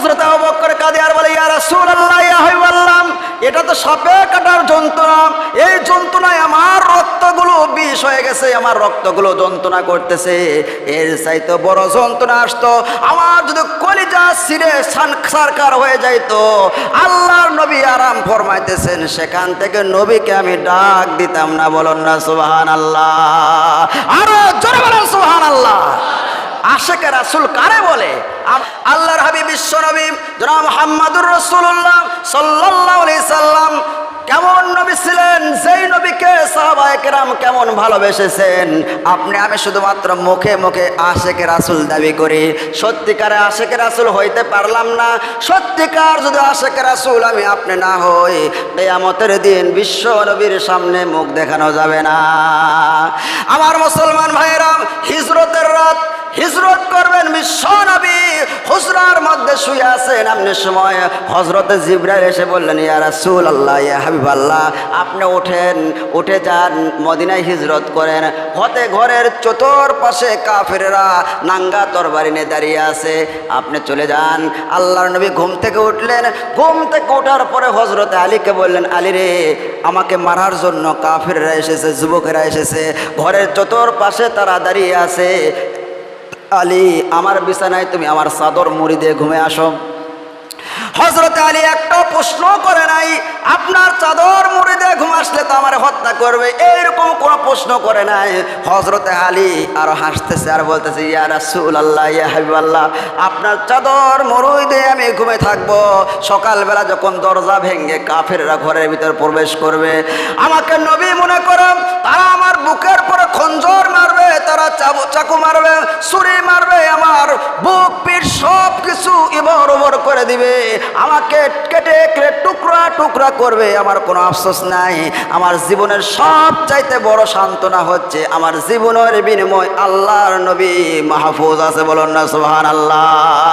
হজরত আবু বকর বলে, ইয়া রাসূলুল্লাহ, ইয়া হাবিবাল্লাহ, এটা তো সাপে কাটার যন্ত্রণা। এই যন্ত্রণায় আমার রক্তগুলো বিষ হয়ে গেছে, আমার রক্তগুলো যন্ত্রণা করতেছে। এর চাইতে বড় যন্ত্রণা আসতো, আমার যদি কলিজা হয়ে আল্লাহর নবী আরাম ফরমাইতেছেন, সেখান থেকে নবীকে আমি ডাক দিতাম না, বলুন না সুবহান আল্লাহ আরও জোরে আল্লাহ আশেকে রাসুল কারে বলে? আল্লাহর হাবিব বিশ্ব নবী, জনাব মোহাম্মদুর রসুল্লাহ সাল্লাহ সাল্লাম, কেমন নবী ছিলেন? সেই নবীকে কেমন ভালোবেসেছেন? আপনি, আমি শুধুমাত্র মুখে মুখে আশেকে রাসুল দাবি করি। সত্যিকারে আশেকে রাসুল হইতে পারলাম না। সত্যিকার যদি আশেকে রাসুল আমি আপনি না হই, কেয়ামতের দিন বিশ্ব নবীর সামনে মুখ দেখানো যাবে না। আমার মুসলমান ভাইয়েরাম হিজরতের রাত হিজরত করবেন বিশ্ব নবী। হুজরার মধ্যে শুয়ে আছেন আপনি সময়। হজরতে জিব্রাইল এসে বললেন, ইয়া রাসূল আল্লাহ ইয়া হাবিব আল্লাহ আপনি ওঠেন, উঠে যান, মদিনায় হিজরত করেন। হতে ঘরের চতুর পাশে কাফেররা নাঙ্গা তরবারি নিয়ে দাঁড়িয়ে আছে। আপনি চলে যান। আল্লাহর নবী ঘুম থেকে উঠলেন। ঘুম থেকে ওঠার পরে হজরতে আলীকে বললেন, আলী রে, আমাকে মারার জন্য কাফেররা এসেছে, যুবকেরা এসেছে। ঘরের চতুর পাশে তারা দাঁড়িয়ে আছে। আলী, আমার বিছানায় তুমি আমার চাদর মুড়ি দিয়ে ঘুমে আসো। হজরত আলী একটা প্রশ্ন করে নাই, আপনার চাদর মুড়ি দিয়ে ঘুম আসলে তো আমার হত্যা করবে এইরকম কোনো প্রশ্ন করে নাই। হজরত আলী আরও হাসতেছে আর বলতেছে, ইয়া রাসূল আল্লাহ ইয়া আল্লাহ আপনার চাদর মুড়ি দিয়ে আমি ঘুমে থাকব। সকালবেলা যখন দরজা ভেঙে কাফেররা ঘরের ভিতর প্রবেশ করবে, আমাকে নবী মনে করো, তারা আমার বুকের পরে খঞ্জর মারবে তারা চাকু মারবে, ছুরি মারবে, আমার বুক, পিঠ সব কিছু ইবর ওবর করে দিবে। আমাকে কেটে কেটে টুকরা টুকরা করবে, আমার কোনো আফসোস নাই। আমার জীবনের সব চাইতে বড় সান্ত্বনা হচ্ছে আমার জীবনের বিনিময় আল্লাহর নবী মাহফুজ আছে বলুন না সুহান আল্লাহ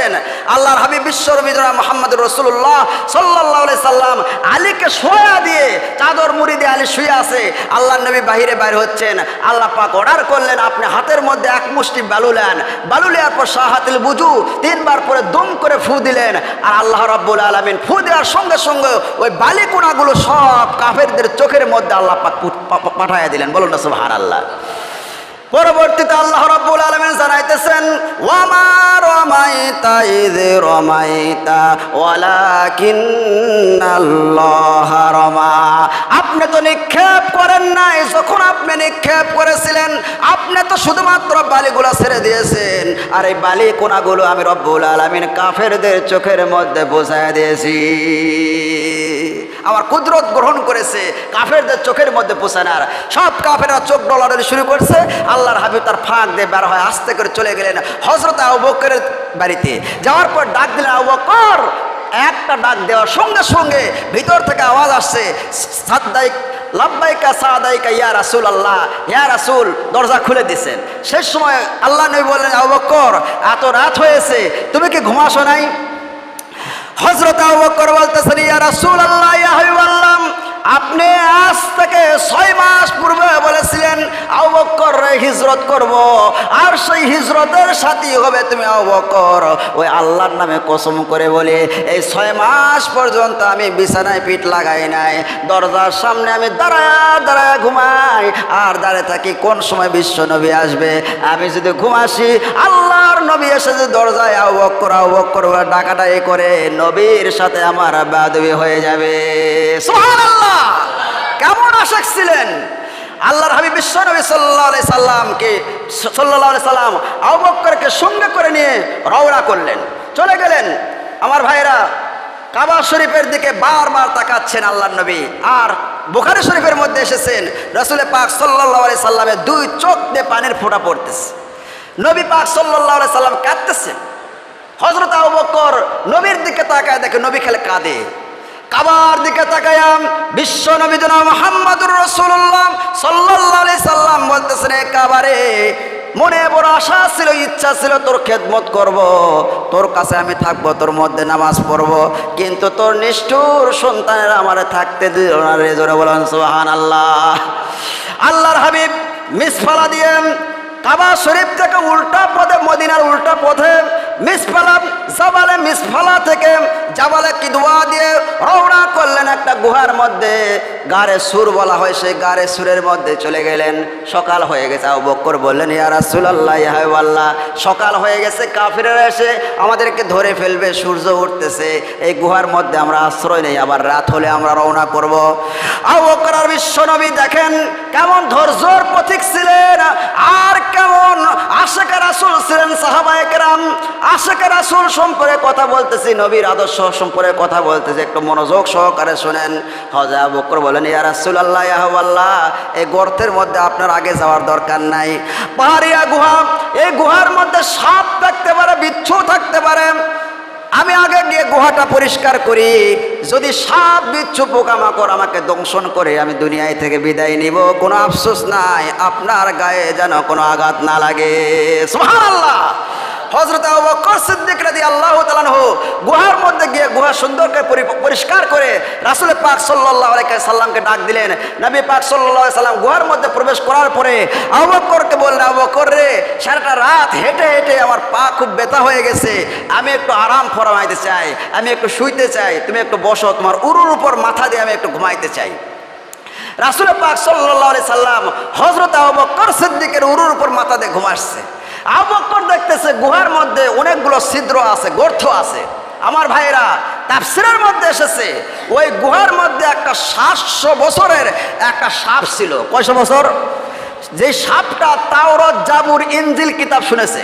দিয়েছেন আল্লাহর হাবিব বিশ্বর বিজনা মোহাম্মদ রসুল্লাহ সাল্লাহ সাল্লাম আলীকে শোয়া দিয়ে চাদর মুড়ি দিয়ে আলী শুয়ে আছে। আল্লাহ নবী বাহিরে বাইর হচ্ছেন। আল্লাহ পাক অর্ডার করলেন, আপনি হাতের মধ্যে এক মুষ্টি বালু নেন। বালু নেওয়ার পর শাহাতিল বুঝু তিনবার পরে দম করে ফু দিলেন। আর আল্লাহ রব্বুল আলমিন ফু দেওয়ার সঙ্গে সঙ্গে ওই বালিকোনাগুলো সব কাফেরদের চোখের মধ্যে আল্লাহ পাক পাঠাইয়া দিলেন। বলুন না সব হার আল্লাহ পরবর্তীতে আল্লাহ রাব্বুল আলামিন জানাইতেছেন, ওয়ামা রমাইতা ইয রমাইতা, ওয়ালাকিন্নাল্লাহ রমা। আপনি তো নিক্ষেপ করেন নাই, যখন আপনি নিক্ষেপ করেছিলেন, আপনি তো শুধুমাত্র বালিগুলো ছেড়ে দিয়েছেন। আর এই বালি কোনাগুলো আমি রব্বুল আলামিন কাফেরদের চোখের মধ্যে বোঝায় দিয়েছি। আমার কুদরত গ্রহণ করেছে, কাফেরদের চোখের মধ্যে পোষানার সব কাফেরা চোখ ডলারে শুরু করছে, আল্লাহর হাবিব তার ফাঁক দিয়ে বের হয়, আস্তে করে চলে গেলেন হজরত আবু বকরের বাড়িতে। যাওয়ার পর ডাক দিলেন, আবু বকর! একটা ডাক দেওয়ার সঙ্গে সঙ্গে ভিতর থেকে আওয়াজ আসছে, সাদ্দাইক, লাব্বাইকা সাদাইকা ইয়া রাসুল আল্লাহ ইয়া রাসুল, দরজা খুলে দিছেন। শেষ সময় আল্লাহ নবী বললেন, আবু বকর, এত রাত হয়েছে, তুমি কি ঘুমাসো নাই? হজরত বলতেছেন ইয়া রাসূলুল্লাহ ইয়া হাবিবাল্লাহ। আপনি আজ থেকে ছয় মাস পূর্বে বলেছিলেন, আবু বকর হিজরত করব। আর সেই হিজরতের সাথী হবে তুমি আবু বকর ওই আল্লাহর নামে কসম করে বলে, এই ছয় মাস পর্যন্ত আমি বিছানায় পিঠ লাগাই নাই। দরজার সামনে আমি দাঁড়ায় দাঁড়ায় ঘুমাই। আর দাঁড়ায় থাকি কোন সময় বিশ্ব নবী আসবে? আমি যদি ঘুমাসি, আল্লাহর নবী এসে যদি দরজায় আবু বকর আবু বকর বলে ডাকাডাকি করে, নবীর সাথে আমার বাদবি হয়ে যাবে। সুবহানাল্লাহ! কেমন আশেক ছিলেন? আল্লাহর হাবিব বিশ্ব নবী সাল্লাহ সাল্লামকে সাল্লাহ সাল্লাম আবু বকরকে সঙ্গে করে নিয়ে রওনা করলেন। চলে গেলেন। আমার ভাইরা কাবা শরীফের দিকে বারবার তাকাচ্ছেন আল্লাহ নবী। আর বুখারি শরীফের মধ্যে এসেছেন রসুল পাক সাল্লাহ সাল্লামের দুই চোখ দিয়ে পানির ফোঁটা পড়তেছে। নবী পাক সাল্লাহ সাল্লাম কাঁদতেছেন। হজরত আবু বকর নবীর দিকে তাকায় দেখে নবী খেলে কাঁদে। কাবার দিকে তাকায়াম বিশ্ব নবী জনা মোহাম্মদুর রসুল্লাহ সাল্লাহ সাল্লাম বলতেছেন কাবারে, মনে বড় আশা ছিল, ইচ্ছা ছিল তোর খেদমত করব। তোর কাছে আমি থাকব, তোর মধ্যে নামাজ পড়ব, কিন্তু তোর নিষ্ঠুর সন্তানেরা আমার থাকতে দিল জোরে বলেন সোহান আল্লাহ আল্লাহর হাবিব মিসফালা দিয়ে কাবা শরীফ থেকে উল্টা পথে, মদিনার উল্টা পথে মিসফালা মিসফালা থেকে দিয়ে করলেন একটা গুহার মধ্যে। গারে সুর বলা হয়, সেই সুরের মধ্যে চলে গেলেন। সকাল হয়ে গেছে সকাল হয়ে গেছে এসে আমাদেরকে ধরে ফেলবে, সূর্য উঠতেছে। এই গুহার মধ্যে আমরা আশ্রয় নেই, আবার রাত হলে আমরা রওনা করব। আবু বক্কর আর বিশ্বনবী দেখেন কেমন ধৈর্যর পথিক ছিলেন, আর কেমন আশেখ রাসূল ছিলেন সাহাবায়ে আশেখ রাসূল সম্পর্কে কথা বলতেছি, নবীর আদর্শ সম্পর্কে কথা বলতেছি। একটু মনোযোগ সহকারে শোনেন। হজা বকর বলেন, ইয়া রাসূলুল্লাহ আল্লাহ হাওয়াল্লাহ এই গর্তের মধ্যে আপনার আগে যাওয়ার দরকার নাই। পাহাড়িয়া গুহা, এই গুহার মধ্যে সাপ থাকতে পারে, বিচ্ছু থাকতে পারে। আমি আগে গিয়ে গুহাটা পরিষ্কার করি। যদি সাপ, বিচ্ছু পোকামাকড় আমাকে দংশন করে, আমি দুনিয়ায় থেকে বিদায় নিব। কোনো আফসোস নাই, আপনার গায়ে যেন কোনো আঘাত না লাগে। সুবহানাল্লাহ! হজরত আল্লাহ গুহার মধ্যে গিয়ে গুহা সুন্দর করে পরিষ্কার করে রাসুল পাক সাল্লাহ সাল্লামকে ডাক দিলেন। নবী পাক সাল্লাহ সাল্লাম গুহার মধ্যে প্রবেশ করার পরে আবু বকরকে বললেন, আবু বকর রে, সারাটা রাত হেঁটে হেঁটে আমার পা খুব ব্যথা হয়ে গেছে। আমি একটু আরাম ফরমাইতে চাই, আমি একটু শুইতে চাই, তুমি একটু বসো, তোমার উরুর উপর মাথা দিয়ে আমি একটু ঘুমাইতে চাই। রাসুল পাক সাল্লাহ সাল্লাম হজরত আবু বকর সিদ্দিকের উরুর উপর মাথা দিয়ে ঘুমাচ্ছে আবু বকর দেখতেছে, গুহার মধ্যে অনেকগুলো ছিদ্র আছে গর্থ আছে। আমার ভাইরা তাফসিরের মধ্যে এসেছে, ওই গুহার মধ্যে একটা সাতশো বছরের একটা সাপ ছিল। কয়শো বছর? যে সাপটা তাওরত জাবুর ইঞ্জিল কিতাব শুনেছে।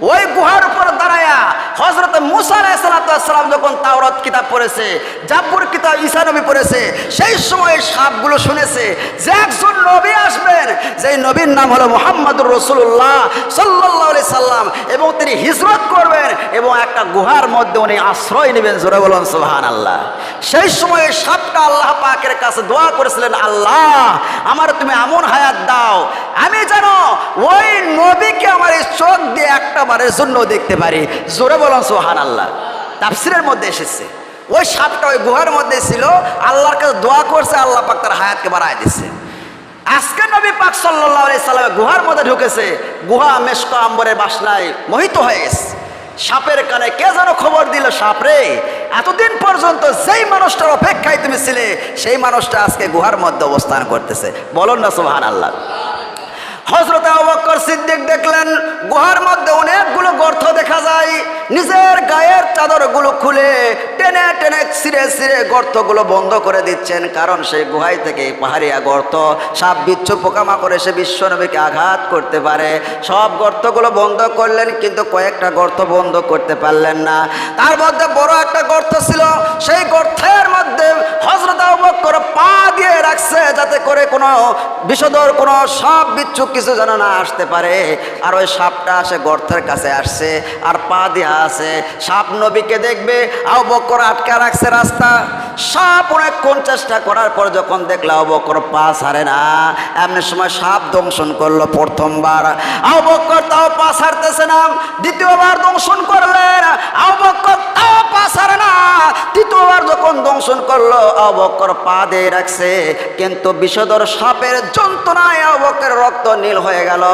ওই গুহার উপর দাঁড়ায়া হজরত মুসা আলাইসালাম যখন তাওরত কিতাব পড়েছে জাব্বুর কিতাব ঈসা নবী পড়েছে, সেই সময় সাপগুলো শুনেছে যে একজন নবী আসবেন, যেই নবীর নাম হলো মোহাম্মদুর রসুল্লাহ সাল্লাহ সাল্লাম এবং তিনি হিজরত করবেন এবং একটা গুহার মধ্যে উনি আশ্রয় নেবেন, জোরে বলুন সুহান আল্লাহ সেই সময় সাপটা আল্লাহ পাকের কাছে দোয়া করেছিলেন, আল্লাহ, আমার তুমি এমন হায়াত দাও, আমি যেন ওই নবীকে আমার এই চোখ দিয়ে একটা বারের জন্য দেখতে পারি। জোরে বলুন সোহান আল্লাহ তাফসিরের মধ্যে এসেছে। ওই সাপটা ওই গুহার মধ্যে ছিল, আল্লাহর কাছে দোয়া করছে, আল্লাহ পাক তার হায়াতকে বাড়ায় দিচ্ছে আজকে নবী পাক সাল্লাহ সাল্লামে গুহার মধ্যে ঢুকেছে। গুহা মেশক আম্বরের বাসনায় মোহিত হয়ে গেছে। সাপের কানে কে যেন খবর দিল, সাপ রে, এতদিন পর্যন্ত যেই মানুষটার অপেক্ষায় তুমি ছিলে, সেই মানুষটা আজকে গুহার মধ্যে অবস্থান করতেছে। বলুন না সুহান আল্লাহ হজরত আবক্কর সিদ্দিক দেখলেন গুহার মধ্যে অনেকগুলো গর্ত দেখা যায়। নিজের গায়ের চাদরগুলো খুলে টেনে টেনে ছিঁড়ে ছিঁড়ে গর্তগুলো বন্ধ করে দিচ্ছেন। কারণ সেই গুহাই থেকে পাহাড়িয়া গর্ত, সাপ, বিচ্ছু, পোকামাকড় এসে বিশ্বনবীকে আঘাত করতে পারে। সব গর্তগুলো বন্ধ করলেন, কিন্তু কয়েকটা গর্ত বন্ধ করতে পারলেন না। তার মধ্যে বড় একটা গর্ত ছিল, সেই গর্তের মধ্যে হজরত করে পা দিয়ে রাখছে যাতে করে কোনো বিষধর, কোনো সাপ, বিচ্ছু কিছু যেন না আসতে পারে। আর ওই সাপটা সে গর্তের কাছে আসছে, আর পা দেওয়া আছে। সাপ নবীকে দেখবে আও বকর আটকা রাখছে রাস্তা। সাপ অনেকক্ষণ চেষ্টা করার পর যখন দেখলে আও বকর পা ছাড়ে না, এমনি সময় সাপ দংশন করল প্রথমবার। আও বকর তাও পা ছাড়তেছে না, দ্বিতীয়বার দংশন করলেন যখন দংশন করল অবকর পা দিয়ে রাখছে। কিন্তু বিষধর সাপের যন্ত্রণায় অবকের রক্ত নীল হয়ে গেল।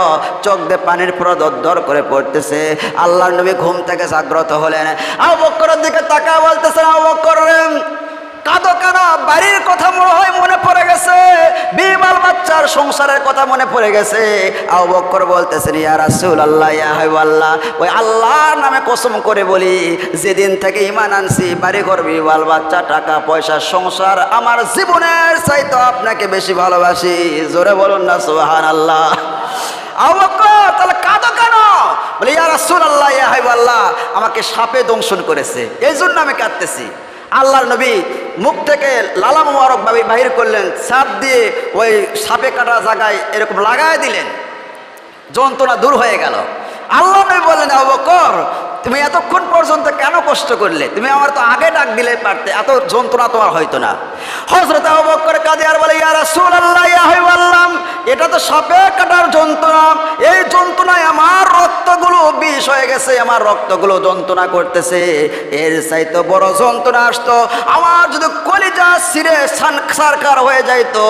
চোখ দিয়ে পানির প্রদর করে পড়তেছে। আল্লাহ নবী ঘুম থেকে জাগ্রত হলেন। অবকরের বকরের দিকে তাকা বলতেছেন অবকর কাদো কেন? বাড়ির কথা মনে হয় মনে পড়ে গেছে। বাচ্চার সংসারের কথা মনে পড়ে গেছে। আবু বকর বলতেছেন আল্লাহ হাবিবাল্লাহ। ওই আল্লাহর নামে কসম করে বলি, যেদিন থেকে ইমান আনছি বাড়ি করবি বাল বাচ্চা, টাকা, পয়সা, সংসার, আমার জীবনের চাইতো আপনাকে বেশি ভালোবাসি। জোরে বলুন না আবু বকর তাহলে বলে, ইয়া আল্লাহ ইয়া হাবিবাল্লাহ, আমাকে সাপে দংশন করেছে। এই জন্য আমি কাঁদতেছি। আল্লাহর নবী মুখ থেকে লালা মোবারক ভাবে বাহির করলেন সাপ দিয়ে ওই সাপে কাটা জায়গায় এরকম লাগায় দিলেন। যন্ত্রণা দূর হয়ে গেল। আল্লাহ নবী বললেন, আবু কর তুমি এতক্ষণ পর্যন্ত কেন কষ্ট করলে? তুমি আমার তো আগে ডাক দিলে পারতে, এত যন্ত্রণা তোমার হয়তো না। হজরত আবু বকর আর বলে ইয়ারা ইয়া এটা তো সাপে কাটার যন্ত্রণা। এই যন্ত্রণায় আমার রক্তগুলো বিষ হয়ে গেছে, আমার রক্তগুলো যন্ত্রণা করতেছে। এর চাইতে বড় যন্ত্রণা আসতো, আমার যদি কলিজা সিরে সারকার হয়ে যাইতো,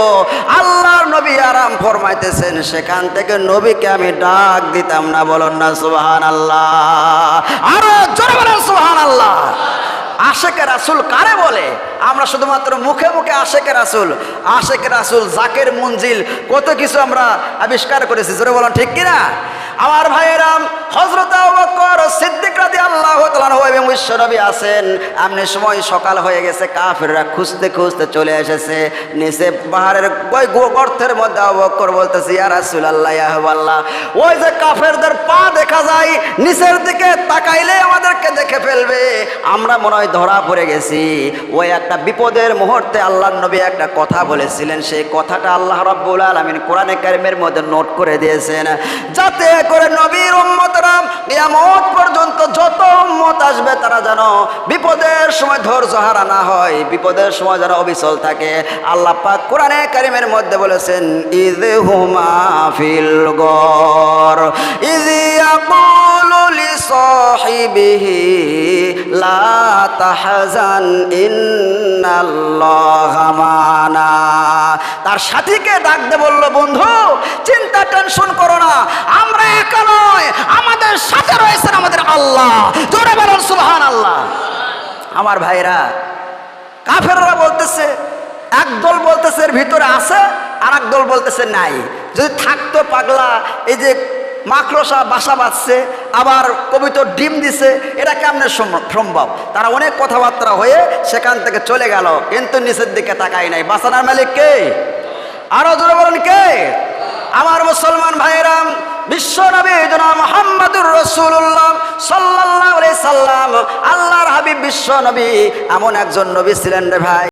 আল্লাহর নবী আরাম ফরমাইতেছেন, সেখান থেকে নবীকে আমি ডাক দিতাম না, বলুন না সুবহান আল্লাহ আরও জোরে বলেন সুবহান আল্লাহ আশেকে রাসুল কারে বলে? আমরা শুধুমাত্র মুখে মুখে আশেকে রাসুল। আশেকে রাসুল জাকের মঞ্জিল, কত কিছু আমরা আবিষ্কার করেছি, জোরে বলেন, ঠিক কিনা? আমার ভাইয়েরাম হজরত সিদ্দিক রাদি আল্লাহ এবং বিশ্বনবী আছেন। আমনি সময় সকাল হয়ে গেছে, কাফেররা খুঁজতে খুঁজতে চলে এসেছে। নিচে পাহাড়ের ওই গর্তের মধ্যে আবু বকর বলতেছে রাসূলুল্লাহ, ইয়া ওই যে কাফেরদের পা দেখা যায়, নিচের দিকে তাকাইলে আমাদেরকে দেখে ফেলবে। আমরা মনে হয় ধরা পড়ে গেছি। ওই একটা বিপদের মুহূর্তে আল্লাহ নবী একটা কথা বলেছিলেন। সেই কথাটা আল্লাহ রাব্বুল আলামিন কোরআনে কারিমের মধ্যে নোট করে দিয়েছেন, যাতে করে নবীর উম্মতরা কিয়ামত পর্যন্ত যত উম্মত আসবে তারা যেন বিপদের সময় ধৈর্য হারা না হয়, বিপদের সময় যেন অবিচল থাকে। আল্লাহ পাক কোরআনে কারিমের মধ্যে বলেছেন ইদ হুমা ফিল গর ইদ ইয়াকুলু লিসাহিবিহি, লা তাহজান ইন্নাল্লাহা তার সাথীকে ডাক দে বলল, বন্ধু, চিন্তা, টেনশন করো না। আমরা একা নয়, আমাদের সাথে রয়েছেন আমাদের আল্লাহ। জোরে বলুন সুবহান আল্লাহ আমার ভাইরা, কাফেররা বলতেছে একদল বলতেছে এর ভিতরে আছে আর দল বলতেছে নাই। যদি থাকতো পাগলা, এই যে মাকড়সা বাসা বাঁধছে, আবার কবিতর ডিম দিছে, এটা কেমনে সম- সম্ভব? তারা অনেক কথাবার্তা হয়ে সেখান থেকে চলে গেল, কিন্তু নিচের দিকে তাকাই নাই। বাসানার মালিক কে? আরও জোরে বলেন কে? আমার মুসলমান ভাইরাম বিশ্ব নবী সাল্লাম, আল্লাহর হাবিব বিশ্ব নবী, এমন একজন নবী ছিলেন রে ভাই।